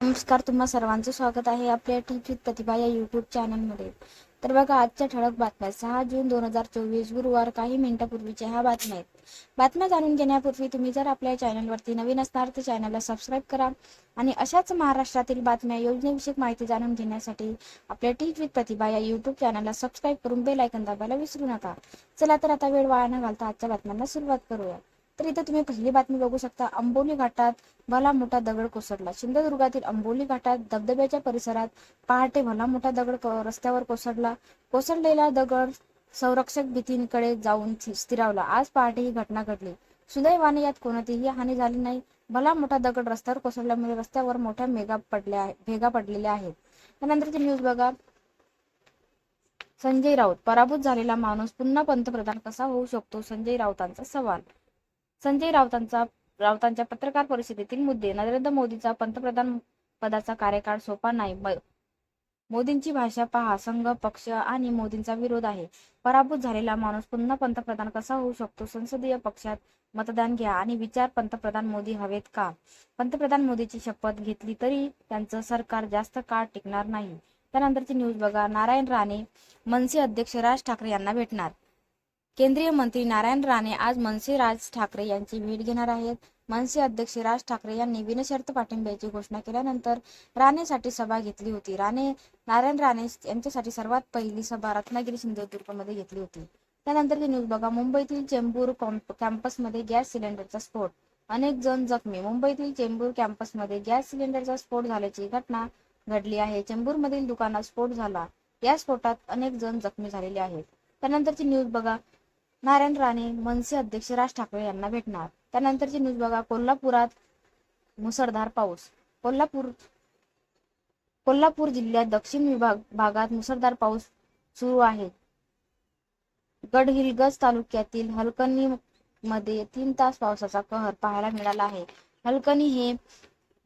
नमस्कार तुम्हा सर्वांचं स्वागत आहे आपल्या टीचित प्रतिभा या युट्यूब चॅनलमध्ये तर बघा आजच्या ठळक बातम्या. सहा जून दोन हजार चोवीस गुरुवार. काही मिनिटापूर्वीच्या ह्या बातम्या आहेत. बातम्या जाणून घेण्यापूर्वी तुम्ही जर आपल्या चॅनलवरती नवीन असणार तर चॅनलला सबस्क्राईब करा आणि अशाच महाराष्ट्रातील बातम्या योजनेविषयक माहिती जाणून घेण्यासाठी आपल्या टीच विथ प्रतिभा या युट्यूब चॅनलला सबस्क्राईब करून बेल आयकन दाबायला विसरू नका. चला तर आता वेळ वाया न घालता आजच्या बातम्यांना सुरुवात करूया. तर इथं तुम्ही पहिली बातमी बघू शकता. अंबोली घाटात भला मोठा दगड कोसळला. सिंधुदुर्गातील अंबोली घाटात धबधब्याच्या परिसरात पहाटे भला मोठा दगड रस्त्यावर कोसळला. कोसळलेला दगड संरक्षक भीतींकडे जाऊन स्थिरावला. आज पहाटे ही घटना घडली. सुदैवाने यात कोणतीही हानी झाली नाही. भला मोठा दगड रस्त्यावर कोसळल्यामुळे रस्त्यावर मोठ्या मेगा पडल्या भेगा पडलेल्या आहेत. त्यानंतरची न्यूज बघा. संजय राऊत पराभूत झालेला माणूस पुन्हा पंतप्रधान कसा होऊ शकतो? संजय राऊतांचा सवाल संजय राऊतांचा राऊतांच्या पत्रकार परिषदेतील मुद्दे नरेंद्र मोदीचा पंतप्रधान पदाचा कार्यकाळ सोपा नाही. मोदींची भाषा पहा संघ पक्ष आणि मोदींचा विरोध आहे. पराभूत झालेला माणूस पुन्हा पंतप्रधान कसा होऊ शकतो? संसदीय पक्षात मतदान घ्या आणि विचार पंतप्रधान मोदी हवेत का? पंतप्रधान मोदीची शपथ घेतली तरी त्यांचं सरकार जास्त काळ टिकणार नाही. त्यानंतरची न्यूज बघा. नारायण राणे मनसे अध्यक्ष राज ठाकरे यांना भेटणार. केंद्रीय मंत्री नारायण राणे आज मनसे राज ठाकरे यांची भेट घेणार आहेत. मनसे अध्यक्ष राज ठाकरे यांनी बिनशर्त पाठिंब्याची घोषणा केल्यानंतर राणेसाठी सभा घेतली होती. राणे नारायण राणे यांच्यासाठी सर्वात पहिली सभा रत्नागिरी सिंधुदुर्गमध्ये घेतली होती. त्यानंतरची न्यूज बघा. मुंबईतील चेंबूर कॅम्पसमध्ये गॅस सिलेंडरचा स्फोट. अनेक जण जखमी. मुंबईतील चेंबूर कॅम्पसमध्ये गॅस सिलेंडरचा स्फोट झाल्याची घटना घडली आहे. चेंबूरमधील दुकानात स्फोट झाला. या स्फोटात अनेक जण जखमी झालेले आहेत. त्यानंतरची न्यूज बघा. नारायण राणे मनसे अध्यक्ष राज ठाकरे यांना भेटणार. त्यानंतरची न्यूज बघा कोल्हापुरात मुसळधार पाऊस. कोल्हापूर कोल्हापूर जिल्ह्यात दक्षिण विभाग भागात मुसळधार पाऊस सुरू आहे. गडहिलगज तालुक्यातील हलकणी मध्ये तीन तास पावसाचा कहर पाहायला मिळाला आहे. हलकणी हे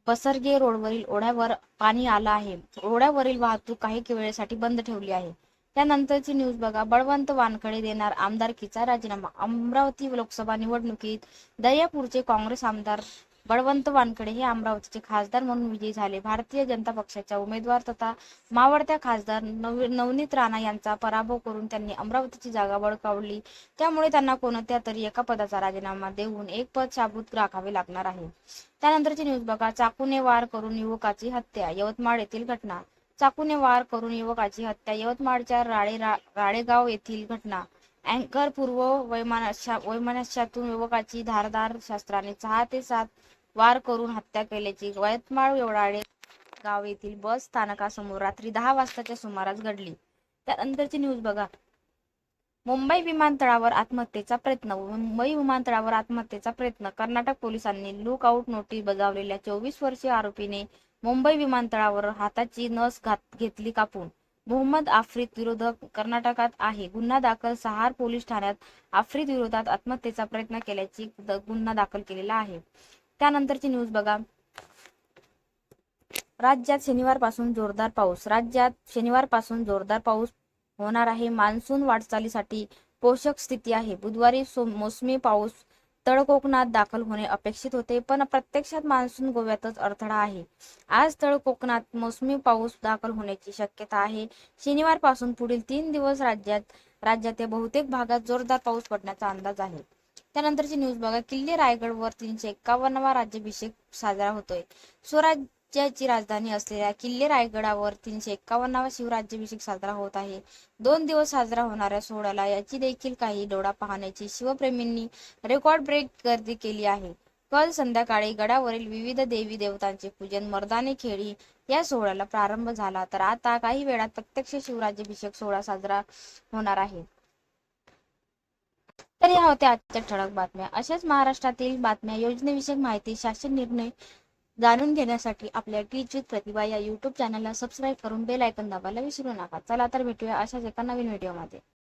पसरगे रोडवरील ओढ्यावर पाणी आलं आहे. ओढ्यावरील वाहतूक काही वेळेसाठी बंद ठेवली आहे. त्यानंतरची न्यूज बघा. बळवंत वानखडे देणार आमदारकीचा राजीनामा. अमरावती लोकसभा निवडणुकीत दर्यापूरचे काँग्रेस आमदार बळवंत वानखडे हे अमरावतीचे खासदार म्हणून विजयी झाले. भारतीय जनता पक्षाच्या उमेदवार तथा मावळत्या खासदार नव नवनीत राणा यांचा पराभव करून त्यांनी अमरावतीची जागा बळकावली त्यामुळे त्यांना कोणत्या तरी एका पदाचा राजीनामा देऊन एक पद शाबूत राखावे लागणार आहे. त्यानंतरची न्यूज बघा. चाकूने वार करून युवकाची हत्या. यवतमाळ येथील घटना. चाकूने वार करून युवकाची हत्या. यवतमाळच्या राळे रा- राळेगाव येथील घटना. अँकर पूर्व वैमानाशा वैमानाशातून युवकाची धारदार शस्त्राने सहा ते सात वार करून हत्या केल्याची यवतमाळ राळे गाव येथील बस स्थानकासमोर रात्री दहा वाजताच्या सुमारास घडली. त्यानंतरची न्यूज बघा. मुंबई विमानतळावर आत्महत्येचा प्रयत्न. मुंबई विमानतळावर आत्महत्येचा प्रयत्न. कर्नाटक पोलिसांनी लुकआउट नोटीस बजावलेल्या चोवीस वर्षीय आरोपीने मुंबई विमानतळावर हाताची नस घात घेतली कापून. मोहम्मद आफ्रिद विरोधक कर्नाटकात आहे. गुन्हा दाखल सहार पोलीस ठाण्यात आफ्रिद विरोधात आत्महत्येचा प्रयत्न केल्याची गुन्हा दाखल केलेला आहे. त्यानंतरची न्यूज बघा. राज्यात शनिवारपासून जोरदार पाऊस. राज्यात शनिवारपासून जोरदार पाऊस होणार आहे. मान्सून वाटचालीसाठी पोषक स्थिती आहे. बुधवारी मोसमी पाऊस तळ कोकणात दाखल होणे अपेक्षित होते पण प्रत्यक्षात मान्सून गोव्यातच अडथळा आहे. आज तळ कोकणात मोसमी पाऊस दाखल होण्याची शक्यता आहे. शनिवारपासून पुढील तीन दिवस राज्यात राज्यातील बहुतेक भागात जोरदार पाऊस पडण्याचा अंदाज आहे. त्यानंतरची न्यूज बघा. किल्ले रायगडवर तीनशे एक्कावन्नवा राज्याभिषेक साजरा होतोय. राज्याची राजधानी असलेल्या किल्ले रायगडावर तीनशे एक्कावन्नावा शिवराज्याभिषेक साजरा होत आहे. दोन दिवस साजरा होणाऱ्या सोहळ्याला याची देखील काही डोळा पाहण्याची शिवप्रेमींनी रेकॉर्ड ब्रेक गर्दी केली आहे. काल संध्याकाळी गडावरील विविध देवी देवतांचे पूजन मर्दाने खेळी या सोहळ्याला प्रारंभ झाला तर आता काही वेळात प्रत्यक्ष शिवराज्याभिषेक सोहळा साजरा होणार आहे. तर या होत्या आजच्या ठळक बातम्या. अशाच महाराष्ट्रातील बातम्या योजनेविषयक माहिती शासन निर्णय जाणून घेण्यासाठी आपल्या टीचित प्रतिभा या यूट्यूब चॅनलला सबस्क्राईब करून बेल आयकन दाबायला विसरू नका. चला तर भेटूया अशाच एका नवीन व्हिडिओमध्ये